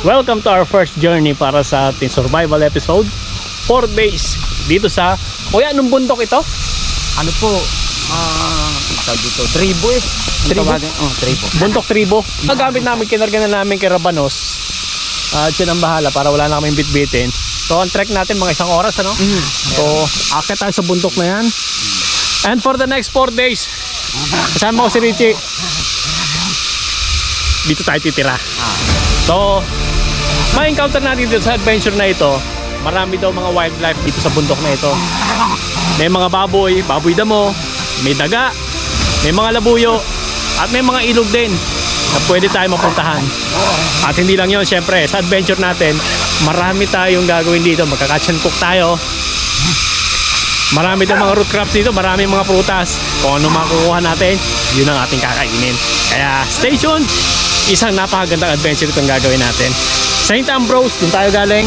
Welcome to our first journey para sa ating survival episode. 4 days dito sa... Kuya, anong bundok ito? Ano po? Ah, tawag dito, tribo eh. Ang Tribo? Oh, tribo. Bundok Tribo. Nagamit namin, kinarga na namin kay Rabanos. At siya ang bahala para wala na kaming bitbitin. So, ang trek natin mga isang oras, ano? Mm. So, akit tayo sa bundok na yan. And for the next 4 days, kasama ko si Richie. Dito tayo titira. So, ma-encounter natin dito sa adventure na ito, marami daw mga wildlife dito sa bundok na ito. May mga baboy, baboy damo, may daga, may mga labuyo, at may mga ilog din na pwede tayo mapuntahan. At hindi lang yon syempre, sa adventure natin, marami tayong gagawin dito. Magka-catch and cook tayo. Marami din mga root crops dito, marami mga prutas. Kung ano makukuha natin, yun ang ating kakainin. Kaya stay tuned! Isang napakagandang adventure itong gagawin natin. St. Ambrose, dun tayo galing.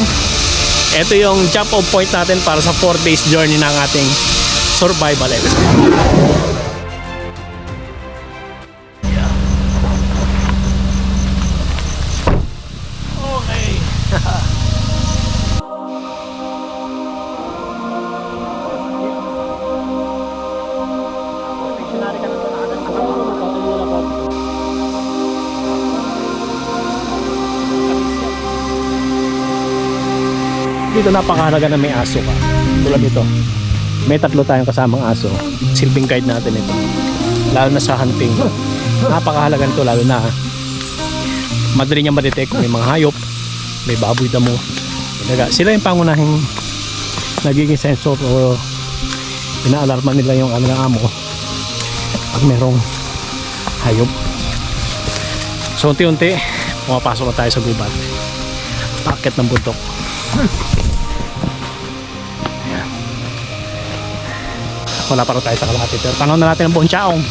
Ito yung jump off point natin para sa 4 days journey ng ating survival episode. Dito napakahalaga na may aso ka. Tulad nito. May tatlo tayong kasamang aso. Silbing guide natin ito. Lalo na sa hunting. Napakahalaga nito lalo na madali niya ma-detect kung may mga hayop, may baboy damo. may daga. Sila yung pangunahing nagiging sensor o inaalarma nila yung kanilang amo pag merong hayop. So unti-unti, pumapasok na tayo sa gubat. Paket ng bundok. Wala pa rin tayo sa kalahati pero tanaw na natin ang buong tsaong.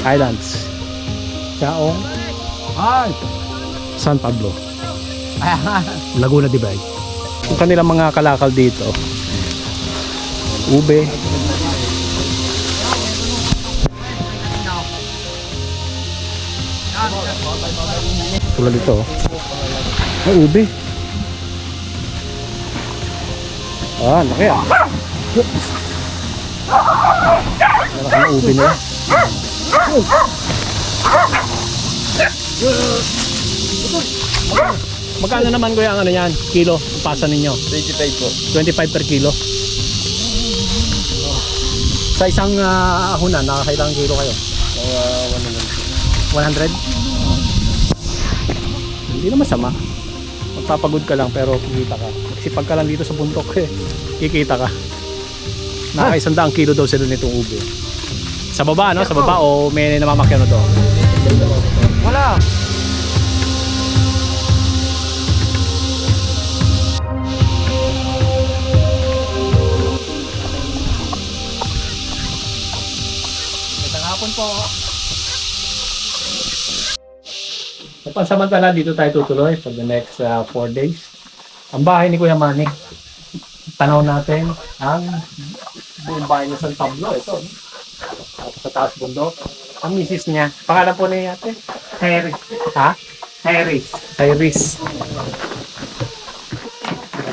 Highlands. Tsaong, Ay! San Pablo. Laguna Divide. Yung kanilang mga kalakal dito. Ube. Tulad ito. Ay, ube. Ah, laki ah. Laki ng ube nila. Magkano naman kuya ang ano yan? Kilo, pasa ninyo? 25 po. 25 per kilo. Sa isang uh, ahunan, nakakailang kilo kayo? Mga 100? Hindi naman sama. Magpapagod ka lang pero kikita ka. Kasi pagka lang dito sa bundok eh, kikita ka. Nakakaisang daang kilo daw sila nitong ube. Sa baba, no? Sa baba o may namamakyan na to? Wala. Po. Sa pansamantala, dito tayo tutuloy for the next 4 days. Ang bahay ni Kuya Manny. Tanaw natin ang buong bahay ni San Pablo. Ito. Tapos sa taas bundok. Ang misis niya. Pangalan po niya ate? Harris. Ha? Harris. Tyrese.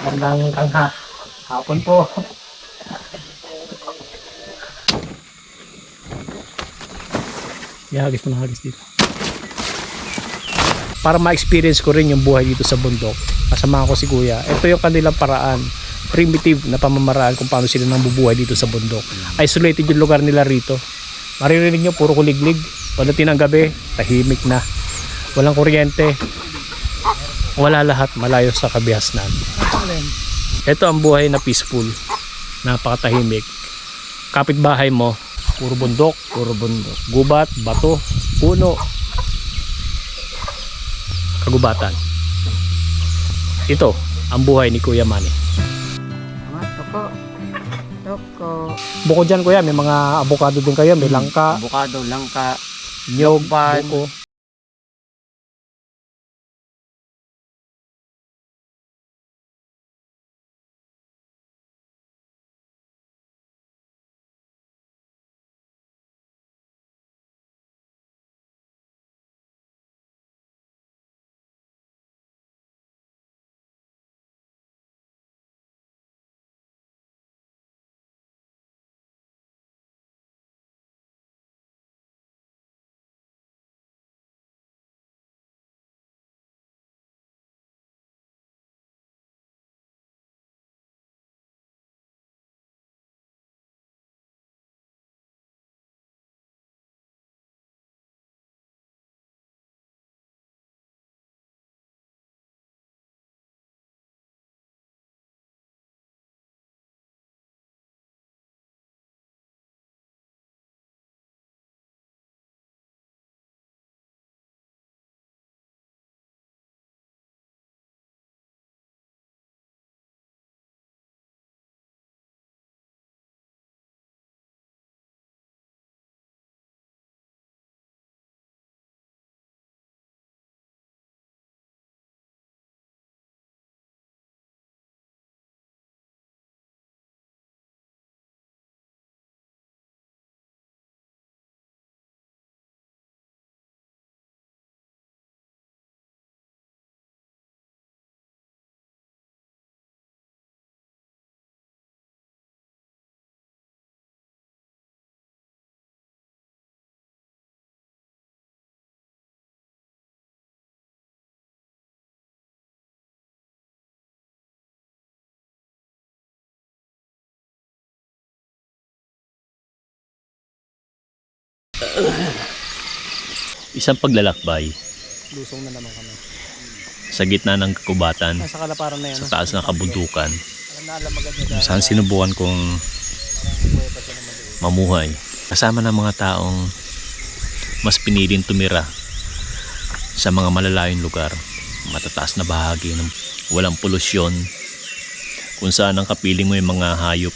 Magandang tangha. Hapon po. Ihagis na hagis dito. Para ma-experience ko rin yung buhay dito sa bundok. Kasama ko si Kuya. Ito yung kanilang paraan. Primitive na pamamaraan kung paano sila nang dito sa bundok. Isolated yung lugar nila rito. Maririnig nyo, puro kuliglig. Pagdating ng gabi, tahimik na. Walang kuryente. Wala lahat, malayo sa kabihasnan. Ito ang buhay na peaceful. Napakatahimik. Kapitbahay mo, puro bundok, puro bundok. Gubat, bato, puno. Kagubatan. Ito ang buhay ni Kuya Manny. Mga toko. Toko. Bukod dyan kuya, may mga avocado din kayo, may langka, Avocado, langka. nyog, buko. Isang paglalakbay. Lusong na naman kami. sa gitna ng kakubatan. Nasa kalaparan na yan. sa taas ng kabundukan. Saan sinubukan kong mamuhay. Kasama ng mga taong mas piniling tumira sa mga malalayong lugar. Matataas na bahagi ng walang polusyon. Kung saan ang kapiling mo yung mga hayop.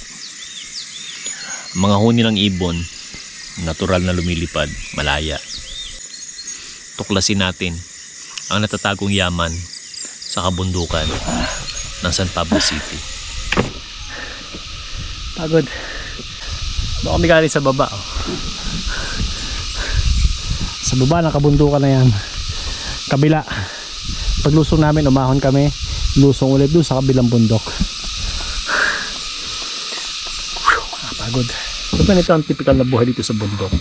Mga huni ng ibon natural na lumilipad malaya tuklasin natin ang natatagong yaman sa kabundukan ng San Pablo City Pagod. Doon kami galing sa baba. Oh. Sa baba ng kabundukan na yan. Kabila. Paglusong namin, umahon kami. Lusong ulit doon sa kabilang bundok. Ah, pagod. So, ganito ang typical na buhay dito sa bundok.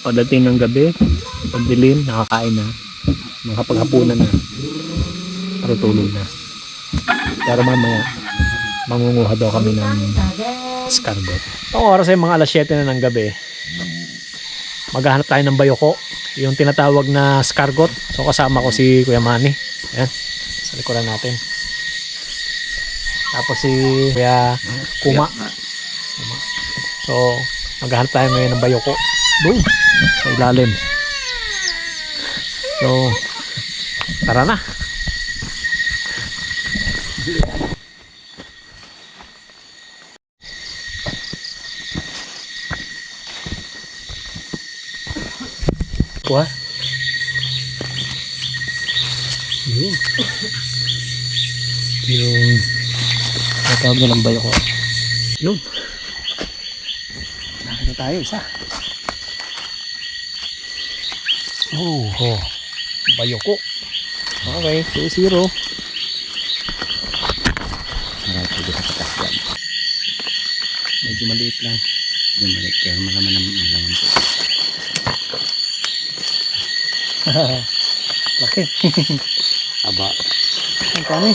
Pagdating ng gabi, pagdilim, nakakain na. Makapaghapunan na. Para tulog na. Pero mamaya, mangunguha daw kami ng escargot. Ang oras ay mga alas 7 na ng gabi. Maghahanap tayo ng bayoko. Yung tinatawag na escargot. So kasama ko si Kuya Manny. Ayan. Sa likuran natin. Tapos si Kuya Kuma. Kuma. So maghahanap tayo ngayon ng bayoko. Doon. Sa ilalim. So tara na. Kuha. Yun. Yung natawag na ng bayo ko. Yun. Tayo isa. Oh, oh. Bayo ko. Okay, 2-0. Marami po sa patas yan. Medyo maliit lang. Yung balik pero malaman naman malaman po. Laki. Aba. Ang kami.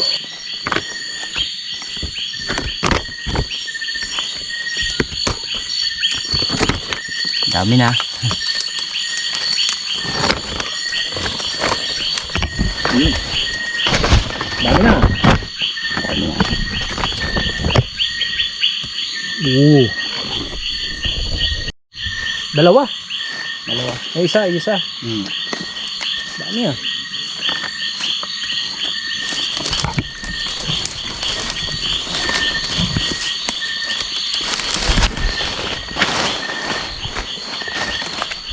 Dami na. Dami na. Dami na. Oo. Dalawa. Dalawa. Ay, isa, isa. Hmm. Dami ah.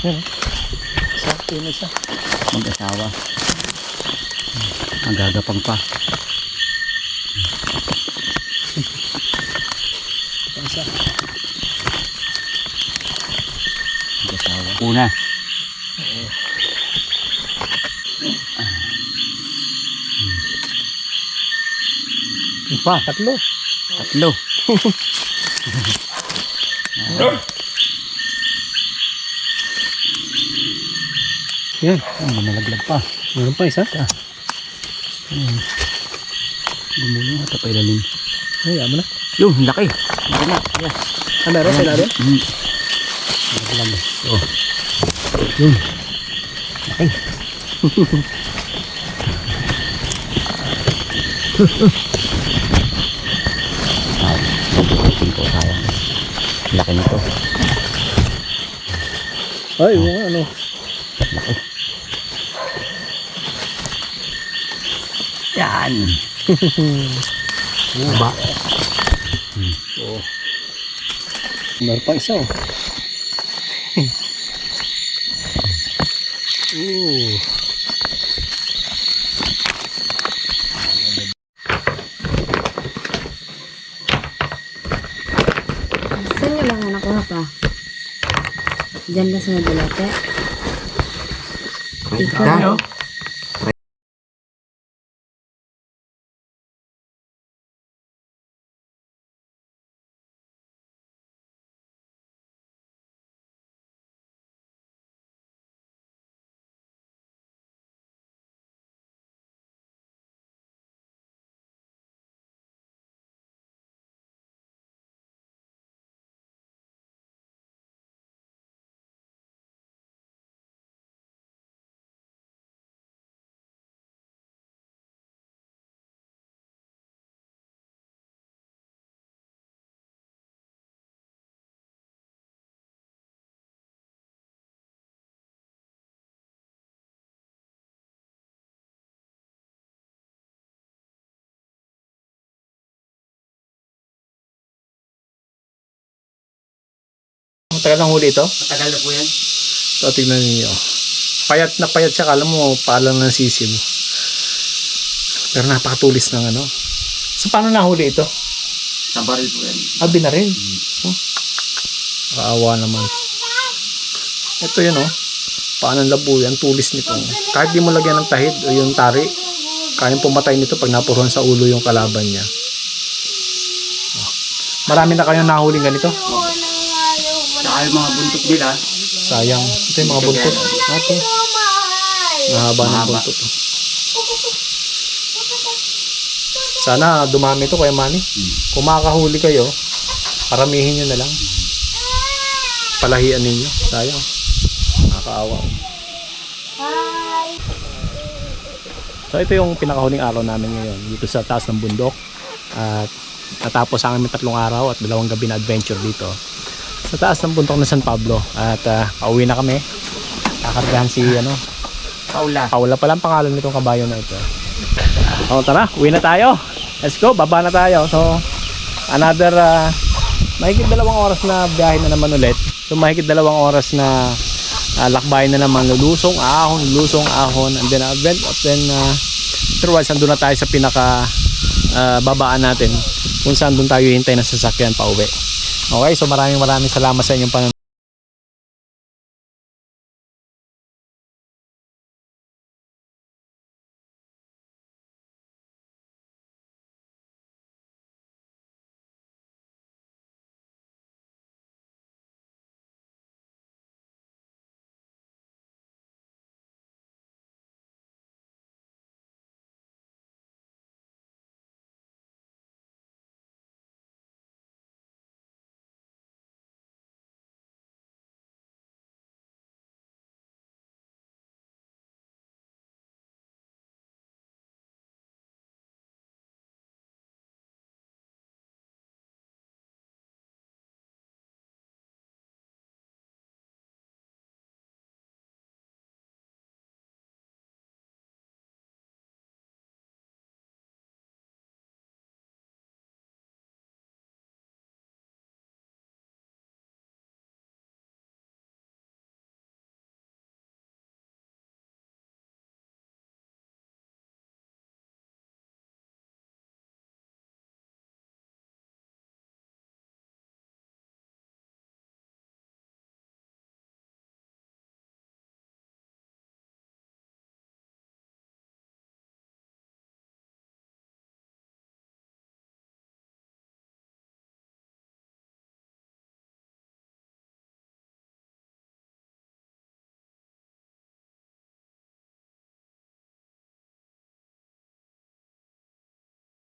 Yan. Isa, yun isa. Mag-asawa. Ang gagapang pa. Isa. Mag-asawa. Una. Yung pa, tatlo. Tatlo. Yan. Oh, malaglag pa. Meron pa isa. Gumulong ata pa ilalim. Ay, amo na. Yung, laki. Laki na. Yeah. Ah, meron sa ilalim? Hmm. Ilalim. Oh. Yun. Laki. Ay, pagkakutin ko tayo. Laki nito. Ay, yung ano. Laki. Yan. Ba? Oo. Meron pa isa oh. Ooh. Saan nyo lang anak ko pa? Diyan lang sa Madalate? Ikaw? Tagal ng huli ito. Matagal na po yan. So, tignan ninyo. Payat na payat siya. Alam mo, paalang ng sisim. Pero napakatulis ng ano. So, paano nahuli ito? Sa baril po yan. Ah, binaril. Oh. Kaawa naman. Ito yun, oh. Paano labo yan? Tulis nito. Kahit di mo lagyan ng tahid o yung tari, kayang pumatay nito pag napuruhan sa ulo yung kalaban niya. Oh. Marami na kayong nahuling ganito. Saka yung mga buntot nila. Sayang. Ito yung mga buntot. Ito. Mahaba ng buntot. Sana dumami ito kaya Manny. Kung makakahuli kayo, paramihin nyo na lang. Palahian ninyo. Sayang. Nakakaawa. So ito yung pinakahuling araw namin ngayon dito sa taas ng bundok. At natapos ang aming tatlong araw at dalawang gabi na adventure dito sa taas ng bundok ng San Pablo. At ah, pauwi na kami. Kakargahan si ano, Paula. Paula pala ang pangalan nitong kabayo na ito. O tara, uwi na tayo. Let's go, baba na tayo. So, another uh, mahigit dalawang oras na biyahe na naman ulit. So, mahigit dalawang oras na uh, lakbay na naman. Lulusong, ahon, lulusong, ahon. And then, uh, then, then uh, afterwards, andun na tayo sa pinaka uh, babaan natin kung saan doon tayo hintay ng sasakyan pa uwi. Okay, so maraming maraming salamat sa inyong panonood.